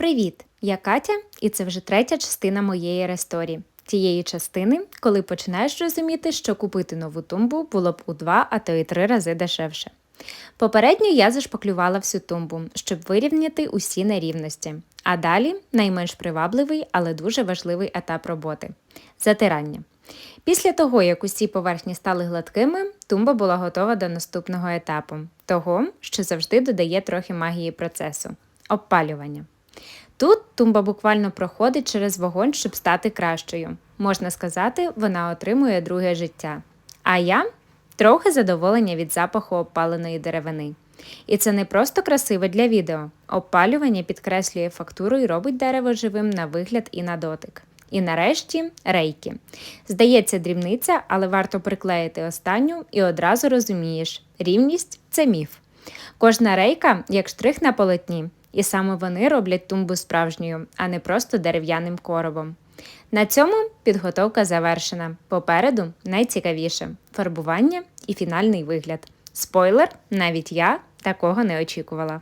Привіт! Я Катя, і це вже третя частина моєї ресторі. Тієї частини, коли починаєш розуміти, що купити нову тумбу було б у два, а то й три рази дешевше. Попередньо я зашпаклювала всю тумбу, щоб вирівняти усі нерівності. А далі найменш привабливий, але дуже важливий етап роботи затирання. Після того, як усі поверхні стали гладкими, тумба була готова до наступного етапу того, що завжди додає трохи магії процесу обпалювання. Тут тумба буквально проходить через вогонь, щоб стати кращою. Можна сказати, вона отримує друге життя. А я трохи задоволення від запаху обпаленої деревини. І це не просто красиве для відео. Обпалювання підкреслює фактуру і робить дерево живим на вигляд і на дотик. І нарешті рейки. Здається, дрібниця, але варто приклеїти останню і одразу розумієш, рівність це міф. Кожна рейка як штрих на полотні, і саме вони роблять тумбу справжньою, а не просто дерев'яним коробом. На цьому підготовка завершена. Попереду найцікавіше фарбування і фінальний вигляд. Спойлер, навіть я такого не очікувала.